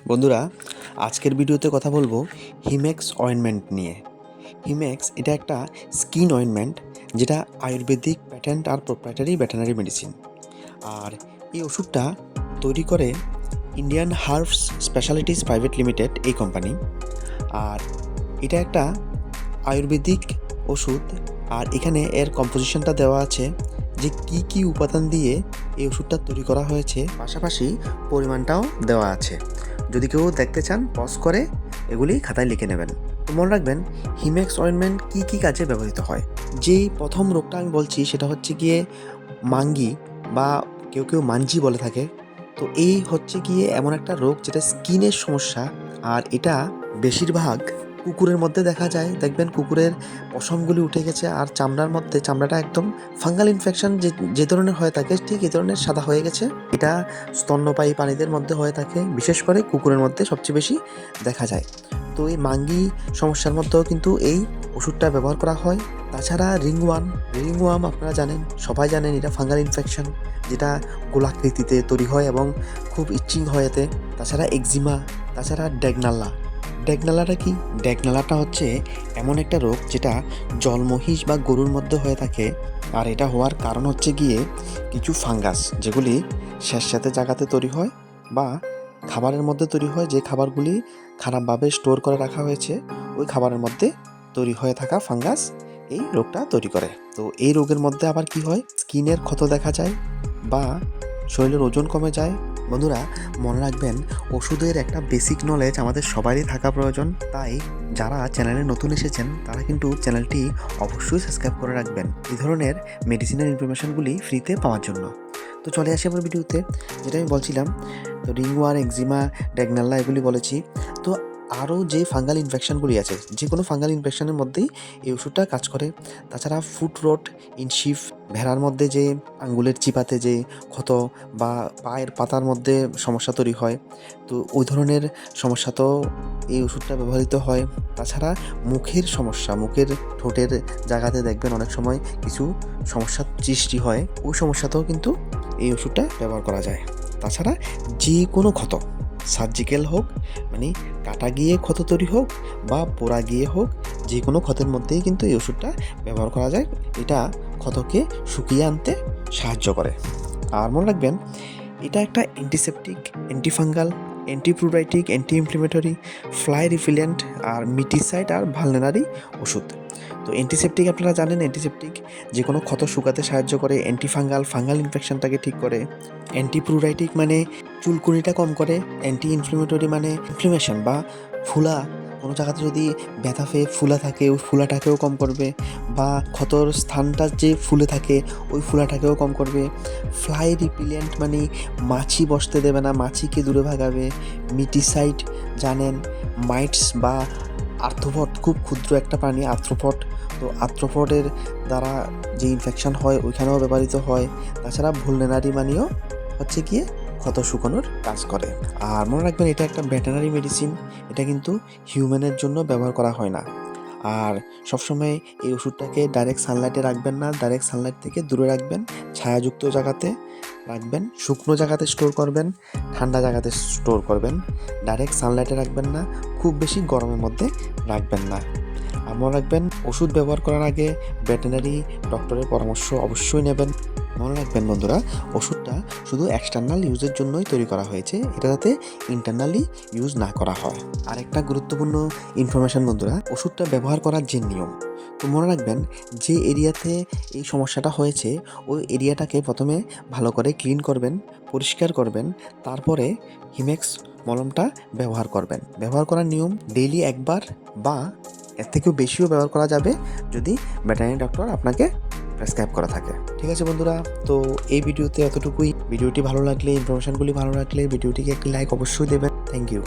বন্ধুরা, আজকের ভিডিওতে কথা বলব হিমেক্স অয়েনমেন্ট নিয়ে। হিমেক্স এটা একটা স্কিন অয়েনমেন্ট যেটা আয়ুর্বেদিক প্যাটেন্ট আর প্রোপ্রাইটারি ভেটেনারি মেডিসিন আর এই ওষুধটা তৈরি করে Indian herbs specialities private limited এই কোম্পানি আর এটা একটা আয়ুর্বেদিক ওষুধ আর এখানে এর কম্পোজিশনটা দেওয়া আছে যে কি কি উপাদান দিয়ে এই ওষুধটা তৈরি করা হয়েছে। পাশাপাশি পরিমাণটাও দেওয়া আছে। যদি কেউ দেখতে চান পজ করে এগুলি খাতায় লিখে নেবেন। মনে রাখবেন হিমেক্স অয়েনমেন্ট কী কী কাজে ব্যবহৃত হয়? যেই প্রথম রোগটা আমি বলছি, সেটা হচ্ছে গিয়ে মাঙ্গি বা কেউ কেউ মাঞ্জি বলে থাকে। তো এই হচ্ছে গিয়ে এমন একটা রোগ যেটা স্কিনের সমস্যা, আর এটা বেশিরভাগ কুকুরের মধ্যে দেখা যায়, দেখবেন কুকুরের পশমগুলি উঠে গেছে আর চামড়ার মধ্যে, চামড়াটা একদম ফাঙ্গাল ইনফেকশন যে যে ধরনের হয়ে থাকে, ঠিক এই ধরনের সাদা হয়ে গেছে। এটা স্তন্যপায়ী প্রাণীদের মধ্যে হয়ে থাকে, বিশেষ করে কুকুরের মধ্যে সবচেয়ে বেশি দেখা যায়। তো এই মাঙ্গি সমস্যার মধ্যেও কিন্তু এই ওষুধটা ব্যবহার করা হয়। তাছাড়া রিংওয়াম রিংওয়াম আপনারা জানেন, সবাই জানেন এটা ফাঙ্গাল ইনফেকশন যেটা গোলাকৃতিতে তৈরি হয় এবং খুব ইচিং হয় এতে তাছাড়া এক্সিমা তাছাড়া ডেগনাল্লা ডেগনালাটা কি? ডেগনালাটা হচ্ছে এমন একটা রোগ যেটা জল মহিষ বা গরুর মধ্যে হয়ে থাকে। আর এটা হওয়ার কারণ হচ্ছে গিয়ে কিছু ফাঙ্গাস যেগুলি স্যাঁতস্যাঁতে জায়গাতে তৈরি হয় বা খাবারের মধ্যে তৈরি হয়। যে খাবারগুলি খারাপভাবে স্টোর করে রাখা হয়েছে, ওই খাবারের মধ্যে তৈরি হয়ে থাকা ফাঙ্গাস এই রোগটা তৈরি করে। তো এই রোগের মধ্যে আবার কি হয়? স্কিনের ক্ষত দেখা যায় বা শরীরের ওজন কমে যায় বন্ধুরা, মনে রাখবেন, ওষুধের একটা বেসিক নলেজ আমাদের সবারই থাকা প্রয়োজন। তাই যারা চ্যানেলে নতুন এসেছেন, তারা কিন্তু চ্যানেলটি অবশ্যই সাবস্ক্রাইব করে রাখবেন। এই ধরনের মেডিসিনের ইনফরমেশনগুলি ফ্রিতে পাওয়ার জন্য। তো চলে আসি আমার ভিডিওতে যেটা আমি বলছিলাম, তো রিংওয়ার, এক্সিমা, ড্যাগনাল্লা এগুলি বলেছি। আরও যে ফাঙ্গাল ইনফেকশনগুলি আছে যে কোনো ফাঙ্গাল ইনফেকশানের মধ্যেই এই ওষুধটা কাজ করে। তাছাড়া ফুট রোড ইনশিফ, ভেড়ার মধ্যে যে আঙ্গুলের চিপাতে যে ক্ষত বা পায়ের পাতার মধ্যে সমস্যা তৈরি হয়, তো ওই ধরনের সমস্যাতেও এই ওষুধটা ব্যবহৃত হয়। তাছাড়া মুখের সমস্যা, মুখের ঠোঁটের জায়গাতে দেখবেন অনেক সময় কিছু সমস্যার সৃষ্টি হয়। ওই সমস্যাতেও কিন্তু এই ওষুধটা ব্যবহার করা যায়। তাছাড়া যে কোনো ক্ষত সার্জিক্যাল হোক মানে কাটা গিয়ে ক্ষত তৈরি হোক বা পোড়া গিয়ে হোক, যে কোনো ক্ষতের মধ্যেই কিন্তু এই ওষুধটা ব্যবহার করা যায়। এটা ক্ষতকে শুকিয়ে আনতে সাহায্য করে। আর মনে রাখবেন, এটা একটা antiseptic antifungal antiprobiotic anti inflammatory fly repellent আর মিটিসাইড আর ভালনেনারি ওষুধ। তো অ্যান্টিসেপ্টিক আপনারা জানেন অ্যান্টিসেপ্টিক যে কোনো ক্ষত শুকাতে সাহায্য করে অ্যান্টিফাঙ্গাল ফাঙ্গাল ইনফেকশনটাকে ঠিক করে। অ্যান্টিপ্রুরাইটিক মানে চুলকুনিটা কম করে অ্যান্টি ইনফ্লেমেটরি মানে ইনফ্লেমেশন বা ফুলা কোনো জায়গাতে যদি ব্যথা পেয়ে ফুলা থাকে, ওই ফুলাটাকেও কম করবে বা ক্ষতর স্থানটা যে ফুলে থাকে, ওই ফুলাটাকেও কম করবে। ফ্লাই রিপিলেন্ট মানে মাছি বসতে দেবে না, মাছিকে দূরে ভাগাবে। মিটিসাইড জানেন মাইটস বা আর্থ্রোপড, খুব ক্ষুদ্র একটা প্রাণী, আর্থ্রোপড। তো আর্থ্রোপডের দ্বারা যে ইনফেকশন হয়, ওইখানেও ব্যবহৃত হয়। তাছাড়া ভুলনেনারি মানিও হচ্ছে গিয়ে ক্ষত শুকানোর কাজ করে। আর মনে রাখবেন, এটা একটা ভেটেনারি মেডিসিন এটা কিন্তু হিউম্যানের জন্য ব্যবহার করা হয় না। আর সবসময় এই ওষুধটাকে ডাইরেক্ট সানলাইটে রাখবেন না ডাইরেক্ট সানলাইট থেকে দূরে রাখবেন, ছায়াযুক্ত জায়গাতে রাখবেন, শুকনো জায়গাতে স্টোর করবেন, ঠান্ডা জায়গাতে স্টোর করবেন ডাইরেক্ট সানলাইটে রাখবেন না, খুব বেশি গরমের মধ্যে রাখবেন না। আর মনে রাখবেন, ওষুধ ব্যবহার করার আগে ভেটেনারি ডক্টরের পরামর্শ অবশ্যই নেবেন। মনে রাখবেন বন্ধুরা, ওষুধটা শুধু এক্সটার্নাল ইউজের জন্যই তৈরি করা হয়েছে, এটা যাতে ইন্টারনালি ইউজ না করা হয়। আর একটা গুরুত্বপূর্ণ ইনফরমেশন বন্ধুরা, ওষুধটা ব্যবহার করার যে নিয়ম, তো মনে রাখবেন যে এরিয়াতে এই সমস্যাটা হয়েছে, ওই এরিয়াটাকে প্রথমে ভালো করে ক্লিন করবেন, পরিষ্কার করবেন, তারপরে হিমেক্স মলমটা ব্যবহার করবেন। ব্যবহার করার নিয়ম ডেইলি একবার বা এর থেকেও বেশিও ব্যবহার করা যাবে, যদি ভেটেরিনারি ডক্টর আপনাকে প্রেসক্রাইব করা থাকে। ঠিক আছে বন্ধুরা? তো এই ভিডিওতে এতটুকুই। ভিডিওটি ভালো লাগলে ইনফরমেশনগুলি ভালো লাগলে, ভিডিওটিকে একটি লাইক অবশ্যই দেবেন। Thank you